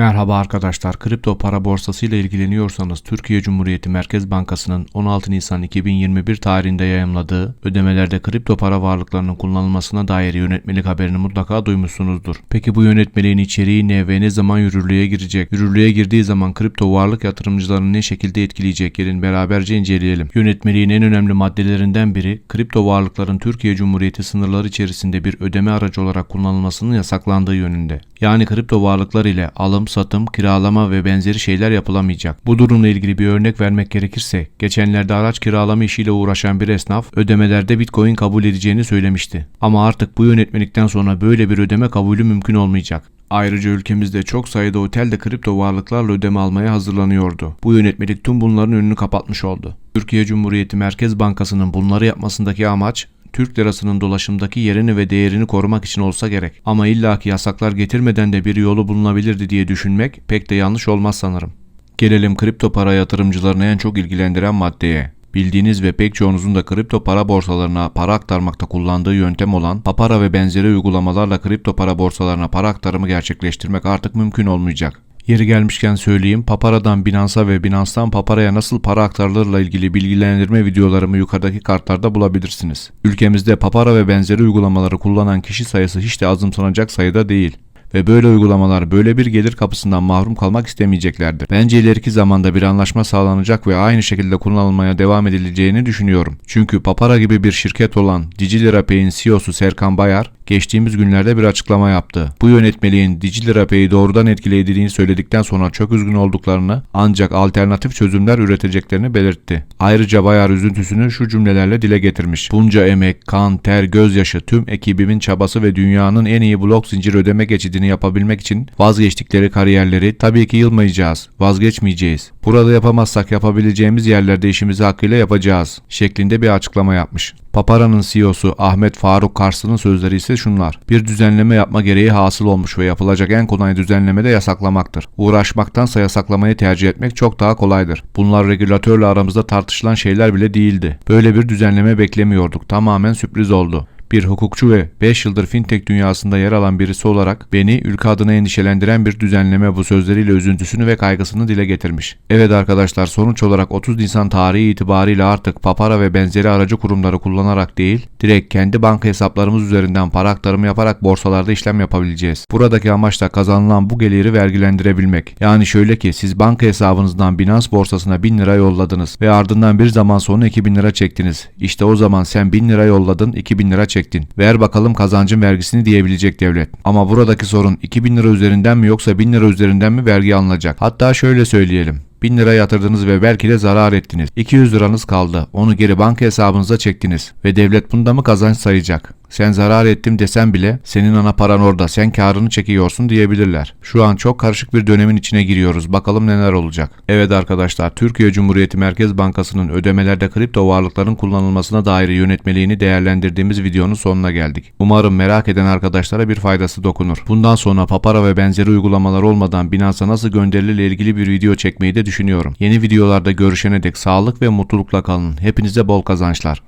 Merhaba arkadaşlar. Kripto para borsası ile ilgileniyorsanız Türkiye Cumhuriyeti Merkez Bankası'nın 16 Nisan 2021 tarihinde yayımladığı ödemelerde kripto para varlıklarının kullanılmasına dair yönetmelik haberini mutlaka duymuşsunuzdur. Peki bu yönetmeliğin içeriği ne ve ne zaman yürürlüğe girecek? Yürürlüğe girdiği zaman kripto varlık yatırımcılarını ne şekilde etkileyecek? Gelin beraberce inceleyelim. Yönetmeliğin en önemli maddelerinden biri kripto varlıkların Türkiye Cumhuriyeti sınırları içerisinde bir ödeme aracı olarak kullanılmasının yasaklandığı yönünde. Yani kripto varlıklar ile alım, satım, kiralama ve benzeri şeyler yapılamayacak. Bu durumla ilgili bir örnek vermek gerekirse, geçenlerde araç kiralama işiyle uğraşan bir esnaf ödemelerde Bitcoin kabul edeceğini söylemişti. Ama artık bu yönetmelikten sonra böyle bir ödeme kabulü mümkün olmayacak. Ayrıca ülkemizde çok sayıda otel de kripto varlıklarla ödeme almaya hazırlanıyordu. Bu yönetmelik tüm bunların önünü kapatmış oldu. Türkiye Cumhuriyeti Merkez Bankası'nın bunları yapmasındaki amaç Türk lirasının dolaşımdaki yerini ve değerini korumak için olsa gerek. Ama illaki yasaklar getirmeden de bir yolu bulunabilirdi diye düşünmek pek de yanlış olmaz sanırım. Gelelim kripto para yatırımcılarını en çok ilgilendiren maddeye. Bildiğiniz ve pek çoğunuzun da kripto para borsalarına para aktarmakta kullandığı yöntem olan Papara ve benzeri uygulamalarla kripto para borsalarına para aktarımı gerçekleştirmek artık mümkün olmayacak. Yeri gelmişken söyleyeyim, Papara'dan Binance'a ve Binance'dan Papara'ya nasıl para aktarılırla ilgili bilgilendirme videolarımı yukarıdaki kartlarda bulabilirsiniz. Ülkemizde Papara ve benzeri uygulamaları kullanan kişi sayısı hiç de azımsanacak sayıda değil ve böyle uygulamalar böyle bir gelir kapısından mahrum kalmak istemeyeceklerdir. Bence ileriki zamanda bir anlaşma sağlanacak ve aynı şekilde kullanılmaya devam edileceğini düşünüyorum. Çünkü Papara gibi bir şirket olan Digilira Pay'in CEO'su Serkan Bayar geçtiğimiz günlerde bir açıklama yaptı. Bu yönetmeliğin Digilira Pay'i doğrudan etkilediğini söyledikten sonra çok üzgün olduklarını ancak alternatif çözümler üreteceklerini belirtti. Ayrıca Bayar üzüntüsünü şu cümlelerle dile getirmiş. Bunca emek, kan, ter, gözyaşı tüm ekibimin çabası ve dünyanın en iyi blok zincir ödeme geçidini yapabilmek için vazgeçtikleri kariyerleri tabii ki yılmayacağız, vazgeçmeyeceğiz. Burada yapamazsak yapabileceğimiz yerlerde işimizi hakkıyla yapacağız şeklinde bir açıklama yapmış. Papara'nın CEO'su Ahmet Faruk Karslı'nın sözleri ise şunlar. Bir düzenleme yapma gereği hasıl olmuş ve yapılacak en kolay düzenleme de yasaklamaktır. Uğraşmaktansa yasaklamayı tercih etmek çok daha kolaydır. Bunlar regülatörle aramızda tartışılan şeyler bile değildi. Böyle bir düzenleme beklemiyorduk. Tamamen sürpriz oldu bir hukukçu ve 5 yıldır fintech dünyasında yer alan birisi olarak beni ülke adına endişelendiren bir düzenleme bu sözleriyle üzüntüsünü ve kaygısını dile getirmiş. Evet arkadaşlar sonuç olarak 30 Nisan tarihi itibariyle artık Papara ve benzeri aracı kurumları kullanarak değil, direkt kendi banka hesaplarımız üzerinden para aktarımı yaparak borsalarda işlem yapabileceğiz. Buradaki amaç da kazanılan bu geliri vergilendirebilmek. Yani şöyle ki siz banka hesabınızdan Binance borsasına 1000 lira yolladınız ve ardından bir zaman sonra 2000 lira çektiniz. İşte o zaman sen 1000 lira yolladın 2000 lira çektin çektin. Ver bakalım kazancın vergisini diyebilecek devlet. Ama buradaki sorun 2000 lira üzerinden mi yoksa 1000 lira üzerinden mi vergi alınacak? Hatta şöyle söyleyelim. 1000 lira yatırdınız ve belki de zarar ettiniz. 200 liranız kaldı. Onu geri banka hesabınıza çektiniz. Ve devlet bunda mı kazanç sayacak? Sen zarar ettim desem bile senin ana paran orada sen karını çekiyorsun diyebilirler. Şu an çok karışık bir dönemin içine giriyoruz. Bakalım neler olacak. Evet arkadaşlar Türkiye Cumhuriyeti Merkez Bankası'nın ödemelerde kripto varlıkların kullanılmasına dair yönetmeliğini değerlendirdiğimiz videonun sonuna geldik. Umarım merak eden arkadaşlara bir faydası dokunur. Bundan sonra Papara ve benzeri uygulamalar olmadan Binance'a nasıl gönderilir ilgili bir video çekmeyi de düşünüyorum. Yeni videolarda görüşene dek sağlık ve mutlulukla kalın. Hepinize bol kazançlar.